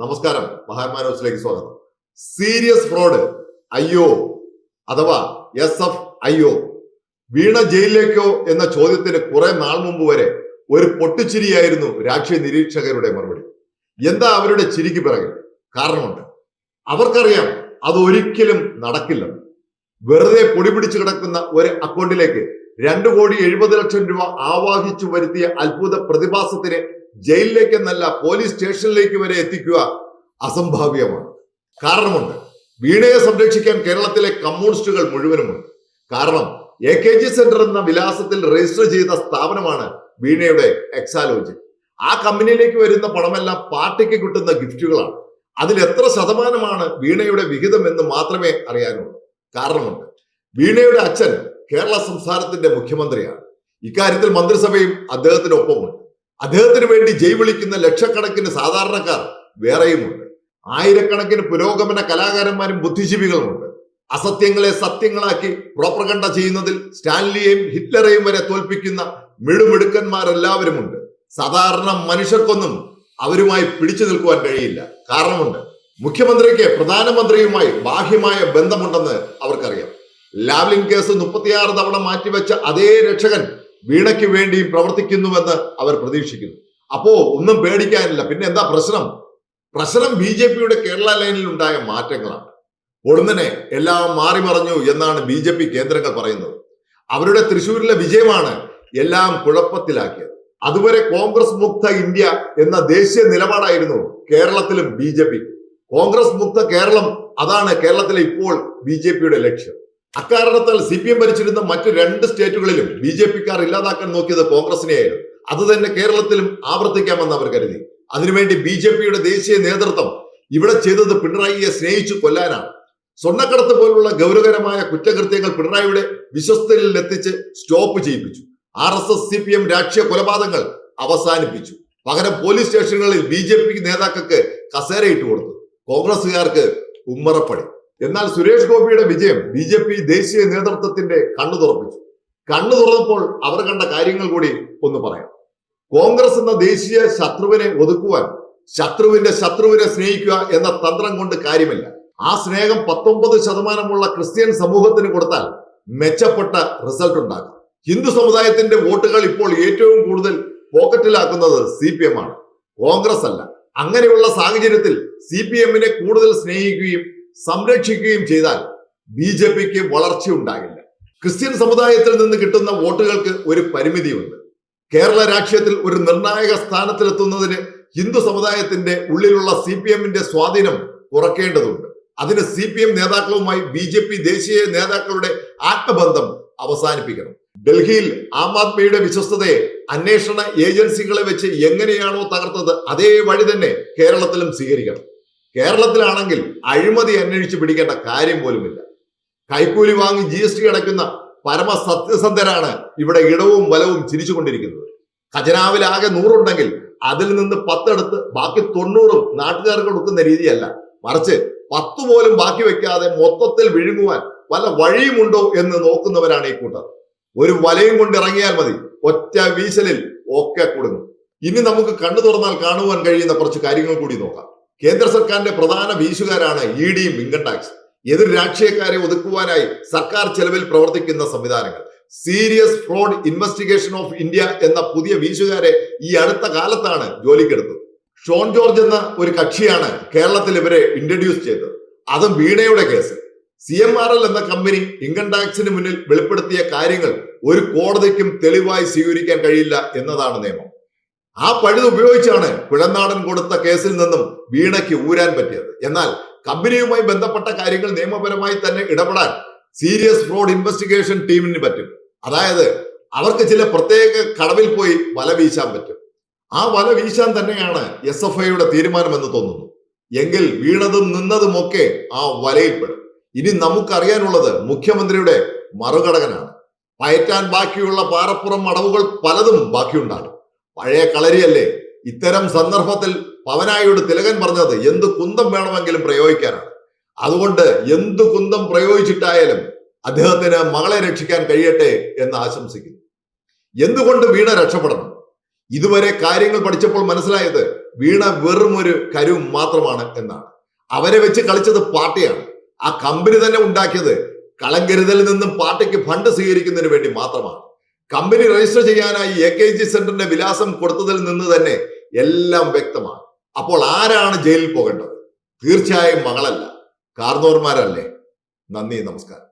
നമസ്കാരം. മഹാത്മാ ഹൗസിലേക്ക് സ്വാഗതം. സീരിയസ് ഫ്രോഡ് അയ്യോ അഥവാ എസ് എഫ് അയ്യോ വീണ ജയിലിലേക്കോ എന്ന ചോദ്യത്തിന് കുറെ നാൾ മുമ്പ് വരെ ഒരു പൊട്ടിച്ചിരിയായിരുന്നു രാഷ്ട്രീയ നിരീക്ഷകരുടെ മറുപടി. എന്താ അവരുടെ ചിരിക്ക് പിറകിൽ? കാരണമുണ്ട്. അവർക്കറിയാം അത് ഒരിക്കലും നടക്കില്ല. വെറുതെ പൊടി പിടിച്ചു കിടക്കുന്ന ഒരു അക്കൗണ്ടിലേക്ക് രണ്ടു കോടി എഴുപത് ലക്ഷം രൂപ ആവാഹിച്ചു വരുത്തിയ അത്ഭുത പ്രതിഭാസത്തിന് ജയിലിലേക്കെന്നല്ല പോലീസ് സ്റ്റേഷനിലേക്ക് വരെ എത്തിക്കുക അസംഭാവ്യമാണ്. കാരണമുണ്ട്. വീണയെ സംരക്ഷിക്കാൻ കേരളത്തിലെ കമ്മ്യൂണിസ്റ്റുകൾ മുഴുവനുമുണ്ട്. കാരണം എ കെ ജി സെന്റർ എന്ന വിലാസത്തിൽ രജിസ്റ്റർ ചെയ്ത സ്ഥാപനമാണ് വീണയുടെ എക്സാലോജി ആ കമ്പനിയിലേക്ക് വരുന്ന പണമെല്ലാം പാർട്ടിക്ക് കിട്ടുന്ന ഗിഫ്റ്റുകളാണ്. അതിൽ എത്ര ശതമാനമാണ് വീണയുടെ വിഹിതം എന്ന് മാത്രമേ അറിയാനുള്ളൂ. കാരണമുണ്ട്. വീണയുടെ അച്ഛൻ കേരള സംസ്ഥാനത്തിന്റെ മുഖ്യമന്ത്രിയാണ്. ഇക്കാര്യത്തിൽ മന്ത്രിസഭയും അദ്ദേഹത്തിനൊപ്പമുണ്ട്. അദ്ദേഹത്തിന് വേണ്ടി ജയ് വിളിക്കുന്ന ലക്ഷക്കണക്കിന് സാധാരണക്കാർ വേറെയുമുണ്ട്. ആയിരക്കണക്കിന് പുരോഗമന കലാകാരന്മാരും ബുദ്ധിജീവികളുമുണ്ട്. അസത്യങ്ങളെ സത്യങ്ങളാക്കി പ്രോപ്പർഗണ്ട ചെയ്യുന്നതിൽ സ്റ്റാൻലിയെയും ഹിറ്റ്ലറെയും വരെ തോൽപ്പിക്കുന്ന മിടുമിടുക്കന്മാരെല്ലാവരുമുണ്ട്. സാധാരണ മനുഷ്യർക്കൊന്നും അവരുമായി പിടിച്ചു നിൽക്കുവാൻ കഴിയില്ല. കാരണമുണ്ട് മുഖ്യമന്ത്രിക്ക് പ്രധാനമന്ത്രിയുമായി ബാഹ്യമായ ബന്ധമുണ്ടെന്ന് അവർക്കറിയാം. ലാവ്ലിംഗ് കേസ് മുപ്പത്തിയാറ് തവണ മാറ്റിവെച്ച അതേ രക്ഷകൻ വീണയ്ക്ക് വേണ്ടി പ്രവർത്തിക്കുന്നുവെന്ന് അവർ പ്രതീക്ഷിക്കുന്നു. അപ്പോ ഒന്നും പേടിക്കാനില്ല. പിന്നെ എന്താ പ്രശ്നം? പ്രശ്നം ബി ജെ പിയുടെ കേരള ലൈനിൽ ഉണ്ടായ മാറ്റങ്ങളാണ്. ഒടുന്നനെ എല്ലാം മാറി മറഞ്ഞു എന്നാണ് ബി ജെ പി കേന്ദ്രങ്ങൾ പറയുന്നത്. അവരുടെ തൃശൂരിലെ വിജയമാണ് എല്ലാം കുഴപ്പത്തിലാക്കിയത്. അതുവരെ കോൺഗ്രസ് മുക്ത ഇന്ത്യ എന്ന ദേശീയ നിലപാടായിരുന്നു കേരളത്തിലും ബി കോൺഗ്രസ് മുക്ത കേരളം അതാണ് കേരളത്തിലെ ഇപ്പോൾ ബി ലക്ഷ്യം. അക്കാരണത്താൽ സി പി എം ഭരിച്ചിരുന്ന മറ്റ് രണ്ട് സ്റ്റേറ്റുകളിലും ബി ജെ പിക്കാർ ഇല്ലാതാക്കാൻ നോക്കിയത് കോൺഗ്രസിനെയായിരുന്നു. അത് തന്നെ കേരളത്തിലും ആവർത്തിക്കാമെന്ന് അവർ കരുതി. അതിനുവേണ്ടി ബി ജെ പിയുടെ ദേശീയ നേതൃത്വം ഇവിടെ ചെയ്തത് പിണറായിയെ സ്നേഹിച്ചു കൊല്ലാനാണ്. സ്വർണക്കടത്ത് പോലുള്ള ഗൗരവകരമായ കുറ്റകൃത്യങ്ങൾ പിണറായിയുടെ വിശ്വസ്തരിൽ എത്തിച്ച് stop ചെയ്യിപ്പിച്ചു. R S S C P M രാഷ്ട്രീയ കൊലപാതകങ്ങൾ അവസാനിപ്പിച്ചു. പകരം പോലീസ് സ്റ്റേഷനുകളിൽ ബി ജെ പി നേതാക്കൾക്ക് കസേരയിട്ട് കൊടുത്തു. കോൺഗ്രസുകാർക്ക് ഉമ്മറപ്പടി. എന്നാൽ സുരേഷ് ഗോപിയുടെ വിജയം ബി ജെ പി ദേശീയ നേതൃത്വത്തിന്റെ കണ്ണു തുറപ്പിച്ചു. കണ്ണു തുറന്നപ്പോൾ അവർ കണ്ട കാര്യങ്ങൾ കൂടി ഒന്ന് പറയാം. കോൺഗ്രസ് എന്ന ദേശീയ ശത്രുവിനെ ഒതുക്കുവാൻ ശത്രുവിന്റെ ശത്രുവിനെ സ്നേഹിക്കുക എന്ന തന്ത്രം കൊണ്ട് കാര്യമില്ല. ആ സ്നേഹം പത്തൊമ്പത് ശതമാനമുള്ള ക്രിസ്ത്യൻ സമൂഹത്തിന് കൊടുത്താൽ മെച്ചപ്പെട്ട റിസൾട്ട് ഉണ്ടാകും. ഹിന്ദു സമുദായത്തിന്റെ വോട്ടുകൾ ഇപ്പോൾ ഏറ്റവും കൂടുതൽ പോക്കറ്റിലാക്കുന്നത് സി പി എം ആണ്. കോൺഗ്രസ് അല്ല. അങ്ങനെയുള്ള സാഹചര്യത്തിൽ സി പി എമ്മിനെ കൂടുതൽ സ്നേഹിക്കുകയും സംരക്ഷിക്കുകയും ചെയ്താൽ ബി ജെ പിക്ക് വളർച്ച ഉണ്ടാകില്ല ക്രിസ്ത്യൻ സമുദായത്തിൽ നിന്ന് കിട്ടുന്ന വോട്ടുകൾക്ക് ഒരു പരിമിതിയുണ്ട്. കേരള രാഷ്ട്രീയത്തിൽ ഒരു നിർണായക സ്ഥാനത്തിലെത്തുന്നതിന് ഹിന്ദു സമുദായത്തിന്റെ ഉള്ളിലുള്ള സി പി എമ്മിന്റെ സ്വാധീനം കുറക്കേണ്ടതുണ്ട്. അതിന് സി പി എം നേതാക്കളുമായി ബി ജെ പി ദേശീയ നേതാക്കളുടെ ആത്മബന്ധം അവസാനിപ്പിക്കണം. ഡൽഹിയിൽ ആം ആദ്മിയുടെ വിശ്വസ്തതയെ അന്വേഷണ ഏജൻസികളെ വെച്ച് എങ്ങനെയാണോ തകർത്തത് അതേ വഴി തന്നെ കേരളത്തിലും സ്വീകരിക്കണം. കേരളത്തിലാണെങ്കിൽ അഴിമതി അന്വേഷിച്ച് പിടിക്കേണ്ട കാര്യം പോലുമില്ല. കൈക്കൂലി വാങ്ങി ജി എസ് ടി അടയ്ക്കുന്ന പരമ സത്യസന്ധരാണ് ഇവിടെ ഇടവും വലവും ചിരിച്ചുകൊണ്ടിരിക്കുന്നത്. ഖജനാവിൽ ആകെ നൂറുണ്ടെങ്കിൽ അതിൽ നിന്ന് പത്തെടുത്ത് ബാക്കി തൊണ്ണൂറും നാട്ടുകാർക്ക് കൊടുക്കുന്ന രീതിയല്ല. മറിച്ച് പത്ത് പോലും ബാക്കി വെക്കാതെ മൊത്തത്തിൽ വിഴുങ്ങുവാൻ വല്ല വഴിയുമുണ്ടോ എന്ന് നോക്കുന്നവരാണ് ഈ കൂട്ടർ. ഒരു വലയും കൊണ്ട് ഇറങ്ങിയാൽ മതി ഒറ്റ വീശലിൽ ഒക്കെ കൊടുങ്ങും. ഇനി നമുക്ക് കണ്ണു തുറന്നാൽ കാണുവാൻ കഴിയുന്ന കുറച്ച് കാര്യങ്ങൾ കൂടി നോക്കാം. കേന്ദ്ര സർക്കാരിന്റെ പ്രധാന വീശുകാരാണ് ഇ ഡിയും ഇൻകം ടാക്സ് എതിർ രാഷ്ട്രീയക്കാരെ ഒതുക്കുവാനായി സർക്കാർ ചെലവിൽ പ്രവർത്തിക്കുന്ന സംവിധാനങ്ങൾ. Serious fraud investigation of India എന്ന പുതിയ വീശുകാരെ ഈ അടുത്ത കാലത്താണ് ജോലിക്കെടുത്തത്. ഷോൺ ജോർജ് എന്ന ഒരു കക്ഷിയാണ് കേരളത്തിൽ ഇവരെ ഇൻട്രൊഡ്യൂസ് ചെയ്തത്. അതും വീണയുടെ case. C M R L എന്ന കമ്പനി ഇൻകം ടാക്സിന് മുന്നിൽ വെളിപ്പെടുത്തിയ കാര്യങ്ങൾ ഒരു കോടതിക്കും തെളിവായി സ്വീകരിക്കാൻ കഴിയില്ല എന്നതാണ് നിയമം. ആ പഴുത് ഉപയോഗിച്ചാണ് കുഴനാടൻ കൊടുത്ത കേസിൽ നിന്നും വീണയ്ക്ക് ഊരാൻ പറ്റിയത്. എന്നാൽ കമ്പനിയുമായി ബന്ധപ്പെട്ട കാര്യങ്ങൾ നിയമപരമായി തന്നെ ഇടപെടാൻ സീരിയസ് ഫ്രോഡ് ഇൻവെസ്റ്റിഗേഷൻ ടീമിന് പറ്റും. അതായത് അവർക്ക് ചില പ്രത്യേക കടവിൽ പോയി വല വീശാൻ പറ്റും. ആ വല വീശാൻ തന്നെയാണ് എസ് എഫ് ഐയുടെ തീരുമാനമെന്ന് തോന്നുന്നു. എങ്കിൽ വീണതും നിന്നതുമൊക്കെ ആ വലയിൽപ്പെടും ഇനി നമുക്കറിയാനുള്ളത് മുഖ്യമന്ത്രിയുടെ മറുകടകനാണ്. പയറ്റാൻ ബാക്കിയുള്ള പാറപ്പുറം അടവുകൾ പലതും ബാക്കിയുണ്ടാകും. പഴയ കളരിയല്ലേ? ഇത്തരം സന്ദർഭത്തിൽ പവനായോട് തിലകൻ പറഞ്ഞത് എന്ത് കുന്തം വേണമെങ്കിലും പ്രയോഗിക്കാനാണ്. അതുകൊണ്ട് എന്ത് കുന്തം പ്രയോഗിച്ചിട്ടായാലും അദ്ദേഹത്തിന് മകളെ രക്ഷിക്കാൻ കഴിയട്ടെ എന്ന് ആശംസിക്കുന്നു. എന്തുകൊണ്ട് വീണ രക്ഷപ്പെടണം? ഇതുവരെ കാര്യങ്ങൾ പഠിച്ചപ്പോൾ മനസ്സിലായത് വീണ വെറും ഒരു കരു മാത്രമാണ് എന്നാണ്. അവരെ വെച്ച് കളിച്ചത് പാർട്ടിയാണ്. ആ കമ്പനി തന്നെ ഉണ്ടാക്കിയത് കളങ്കരുതലിൽ നിന്നും പാർട്ടിക്ക് ഫണ്ട് സ്വീകരിക്കുന്നതിന് വേണ്ടി മാത്രമാണ്. കമ്പനി രജിസ്റ്റർ ചെയ്യാനായി എ കെ ജി സെന്ററിന്റെ വിലാസം കൊടുത്തതിൽ നിന്ന് തന്നെ എല്ലാം വ്യക്തമാണ്. അപ്പോൾ ആരാണ് ജയിലിൽ പോകേണ്ടത്? തീർച്ചയായും മകളല്ല. കാർന്നോർമാരല്ലേ? നന്ദി നമസ്കാരം.